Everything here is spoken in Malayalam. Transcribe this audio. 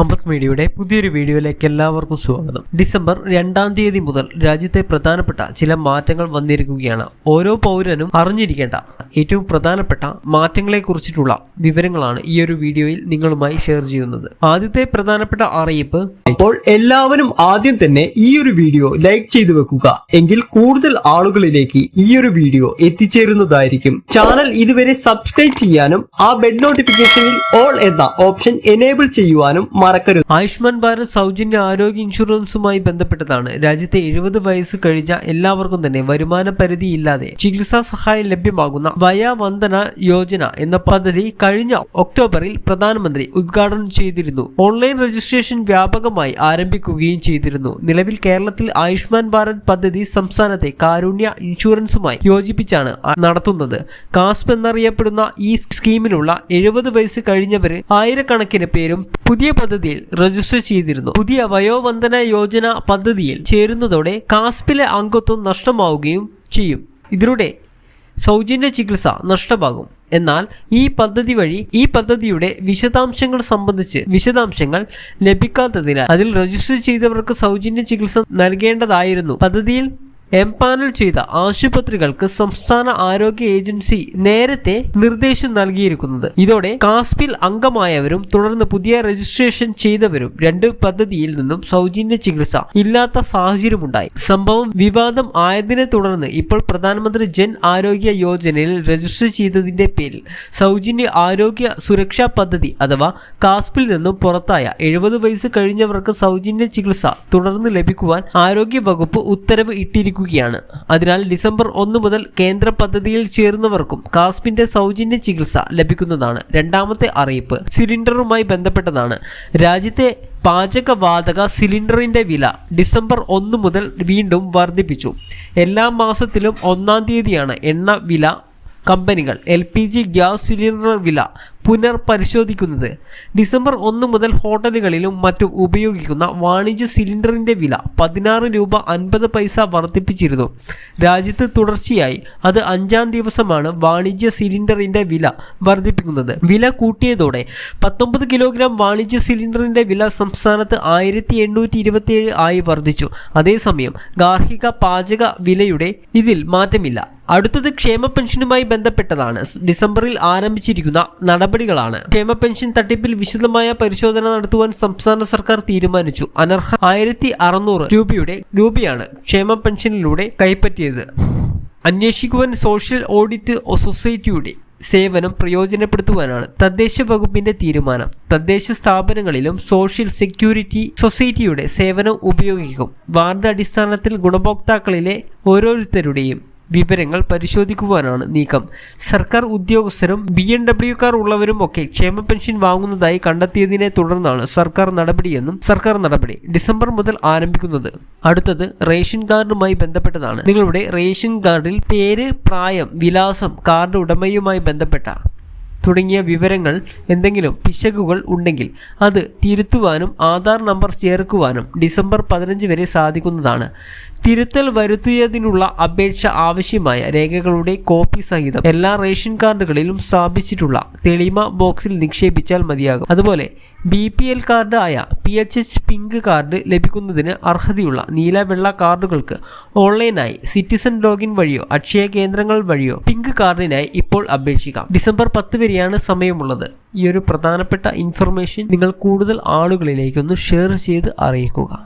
അമൃത് മീഡിയയുടെ പുതിയൊരു വീഡിയോയിലേക്ക് എല്ലാവർക്കും സ്വാഗതം. ഡിസംബർ രണ്ടാം തീയതി മുതൽ രാജ്യത്തെ പ്രധാനപ്പെട്ട ചില മാറ്റങ്ങൾ വന്നിരിക്കുകയാണ്. ഓരോ പൗരനും അറിഞ്ഞിരിക്കേണ്ട ഏറ്റവും പ്രധാനപ്പെട്ട മാറ്റങ്ങളെ കുറിച്ചിട്ടുള്ള വിവരങ്ങളാണ് ഈ ഒരു വീഡിയോയിൽ നിങ്ങളുമായി ഷെയർ ചെയ്യുന്നത്. ആദ്യത്തെ പ്രധാനപ്പെട്ട അറിയിപ്പ് അപ്പോൾ എല്ലാവരും ആദ്യം തന്നെ ഈ ഒരു വീഡിയോ ലൈക്ക് ചെയ്തു വെക്കുക. എങ്കിൽ കൂടുതൽ ആളുകളിലേക്ക് ഈ ഒരു വീഡിയോ എത്തിച്ചേരുന്നതായിരിക്കും. ചാനൽ ഇതുവരെ സബ്സ്ക്രൈബ് ചെയ്യാനും ആ ബെഡ് നോട്ടിഫിക്കേഷനിൽ ഓൾ എന്ന ഓപ്ഷൻ എനേബിൾ ചെയ്യുവാനും മറക്കരുത്. ആയുഷ്മാൻ ഭാരത് സൗജന്യ ആരോഗ്യ ഇൻഷുറൻസുമായി ബന്ധപ്പെട്ടതാണ്. രാജ്യത്തെ എഴുപത് വയസ്സ് കഴിഞ്ഞ എല്ലാവർക്കും തന്നെ വരുമാന പരിധിയില്ലാതെ ചികിത്സാ സഹായം ലഭ്യമാകുന്ന വയാവന്ദന യോജന എന്ന പദ്ധതി കഴിഞ്ഞ ഒക്ടോബറിൽ പ്രധാനമന്ത്രി ഉദ്ഘാടനം ചെയ്തിരുന്നു. ഓൺലൈൻ രജിസ്ട്രേഷൻ വ്യാപകമായി ആരംഭിക്കുകയും ചെയ്തിരുന്നു. നിലവിൽ കേരളത്തിൽ ആയുഷ്മാൻ ഭാരത് പദ്ധതി സംസ്ഥാനത്തെ കാരുണ്യ ഇൻഷുറൻസുമായി യോജിപ്പിച്ചാണ് നടത്തുന്നത്. കാസ്പ് എന്നറിയപ്പെടുന്ന ഈ സ്കീമിലുള്ള എഴുപത് വയസ്സ് കഴിഞ്ഞവരെ ആയിരക്കണക്കിന് പേരും പുതിയ പദ്ധതിയിൽ രജിസ്റ്റർ ചെയ്തിരുന്നു. പുതിയ വയോവന്ദന യോജന പദ്ധതിയിൽ ചേരുന്നതോടെ കാസ്പിലെ അംഗത്വം നഷ്ടമാവുകയും ചെയ്യും. ഇതിലൂടെ സൗജന്യ ചികിത്സ നഷ്ടമാകും. എന്നാൽ ഈ പദ്ധതി വഴി ഈ പദ്ധതിയുടെ വിശദാംശങ്ങൾ സംബന്ധിച്ച് വിശദാംശങ്ങൾ ലഭിക്കാത്തതിനാൽ അതിൽ രജിസ്റ്റർ ചെയ്തവർക്ക് സൗജന്യ ചികിത്സ നൽകേണ്ടതായിരുന്നു. പദ്ധതിയിൽ എംപാനൽ ചെയ്ത ആശുപത്രികൾക്ക് സംസ്ഥാന ആരോഗ്യ ഏജൻസി നേരത്തെ നിർദ്ദേശം നൽകിയിരിക്കുന്നത്. ഇതോടെ കാസ്പിൽ അംഗമായവരും തുടർന്ന് പുതിയ രജിസ്ട്രേഷൻ ചെയ്തവരും രണ്ട് പദ്ധതിയിൽ നിന്നും സൗജന്യ ചികിത്സ ഇല്ലാത്ത സാഹചര്യമുണ്ടായി. സംഭവം വിവാദം ആയതിനെ തുടർന്ന് ഇപ്പോൾ പ്രധാനമന്ത്രി ജൻ ആരോഗ്യ യോജനയിൽ രജിസ്റ്റർ ചെയ്തതിന്റെ പേരിൽ സൗജന്യ ആരോഗ്യ സുരക്ഷാ പദ്ധതി അഥവാ കാസ്പിൽ നിന്നും പുറത്തായ എഴുപത് വയസ്സ് കഴിഞ്ഞവർക്ക് സൗജന്യ ചികിത്സ തുടർന്ന് ലഭിക്കുവാൻ ആരോഗ്യ വകുപ്പ് ഉത്തരവ് ഇട്ടിരിക്കുകയാണ് അതിനാൽ ഡിസംബർ ഒന്ന് മുതൽ കേന്ദ്ര പദ്ധതിയിൽ ചേരുന്നവർക്കും കാസ്പിന്റെ സൗജന്യ ചികിത്സ ലഭിക്കുന്നതാണ് രണ്ടാമത്തെ അറിയിപ്പ്. സിലിണ്ടറുമായി ബന്ധപ്പെട്ടതാണ്. രാജ്യത്തെ പാചകവാതക സിലിണ്ടറിന്റെ വില ഡിസംബർ ഒന്ന് മുതൽ വീണ്ടും വർദ്ധിപ്പിച്ചു. എല്ലാ മാസത്തിലും ഒന്നാം തീയതിയാണ് എണ്ണ വില. കമ്പനികൾ L P G gas cylinder വില പുനർപരിശോധിക്കുന്നത്. ഡിസംബർ ഒന്ന് മുതൽ ഹോട്ടലുകളിലും മറ്റും ഉപയോഗിക്കുന്ന വാണിജ്യ സിലിണ്ടറിന്റെ വില പതിനാറ് രൂപ അൻപത് പൈസ വർദ്ധിപ്പിച്ചിരുന്നു. രാജ്യത്ത് തുടർച്ചയായി അത് അഞ്ചാം ദിവസമാണ് വാണിജ്യ സിലിണ്ടറിന്റെ വില വർദ്ധിപ്പിക്കുന്നത്. വില കൂട്ടിയതോടെ പത്തൊമ്പത് കിലോഗ്രാം വാണിജ്യ സിലിണ്ടറിന്റെ വില സംസ്ഥാനത്ത് ആയിരത്തി എണ്ണൂറ്റി ഇരുപത്തിയേഴ് ആയി വർദ്ധിച്ചു. അതേസമയം ഗാർഹിക പാചക വിലയുടെ ഇതിൽ മാറ്റമില്ല. അടുത്തത് ക്ഷേമ പെൻഷനുമായി ബന്ധപ്പെട്ടതാണ്. ഡിസംബറിൽ ആരംഭിച്ചിരിക്കുന്ന നടപടികളാണ്. ക്ഷേമ പെൻഷൻ തട്ടിപ്പിൽ വിശദമായ പരിശോധന നടത്തുവാൻ സംസ്ഥാന സർക്കാർ തീരുമാനിച്ചു. അനർഹ ആയിരത്തി അറുന്നൂറ് രൂപയുടെ രൂപയാണ് ക്ഷേമ പെൻഷനിലൂടെ കൈപ്പറ്റിയത്. അന്വേഷിക്കുവാൻ സോഷ്യൽ ഓഡിറ്റ് സൊസൈറ്റിയുടെ സേവനം പ്രയോജനപ്പെടുത്തുവാനാണ് തദ്ദേശ വകുപ്പിന്റെ തീരുമാനം. തദ്ദേശ സ്ഥാപനങ്ങളിലും സോഷ്യൽ സെക്യൂരിറ്റി സൊസൈറ്റിയുടെ സേവനം ഉപയോഗിക്കും. വാർഡ് അടിസ്ഥാനത്തിൽ ഗുണഭോക്താക്കളിലെ ഓരോരുത്തരുടെയും വിവരങ്ങൾ പരിശോധിക്കുവാനാണ് നീക്കം. സർക്കാർ ഉദ്യോഗസ്ഥരും ബി എൻ ഡബ്ല്യുക്കാർ ഉള്ളവരും ഒക്കെ ക്ഷേമ പെൻഷൻ വാങ്ങുന്നതായി കണ്ടെത്തിയതിനെ തുടർന്നാണ് സർക്കാർ നടപടിയെന്നും സർക്കാർ നടപടി ഡിസംബർ മുതൽ ആരംഭിക്കുന്നത്. അടുത്തത് റേഷൻ കാർഡുമായി ബന്ധപ്പെട്ടതാണ്. നിങ്ങളുടെ റേഷൻ കാർഡിൽ പേര് പ്രായം വിലാസം കാർഡ് ഉടമയുമായി ബന്ധപ്പെട്ട തുടങ്ങിയ വിവരങ്ങൾ എന്തെങ്കിലും പിശകുകൾ ഉണ്ടെങ്കിൽ അത് തിരുത്തുവാനും ആധാർ നമ്പർ ചേർക്കുവാനും ഡിസംബർ പതിനഞ്ച് വരെ സാധിക്കുന്നതാണ്. തിരുത്തൽ വരുത്തിയതിനുള്ള അപേക്ഷ ആവശ്യമായ രേഖകളുടെ കോപ്പി സഹിതം എല്ലാ റേഷൻ കാർഡുകളിലും സ്ഥാപിച്ചിട്ടുള്ള തെളിമ ബോക്സിൽ നിക്ഷേപിച്ചാൽ മതിയാകും. അതുപോലെ B P L കാർഡായ P H H pink card ലഭിക്കുന്നതിന് അർഹതയുള്ള നീല വെള്ള കാർഡുകൾക്ക് ഓൺലൈനായി സിറ്റിസൺ ലോഗിൻ വഴിയോ അക്ഷയ കേന്ദ്രങ്ങൾ വഴിയോ പിങ്ക് കാർഡിനായി ഇപ്പോൾ അപേക്ഷിക്കാം. ഡിസംബർ പത്ത് വരെയാണ് സമയമുള്ളത്. ഈ ഒരു പ്രധാനപ്പെട്ട ഇൻഫർമേഷൻ നിങ്ങൾ കൂടുതൽ ആളുകളിലേക്കൊന്ന് ഷെയർ ചെയ്ത് അറിയിക്കുക.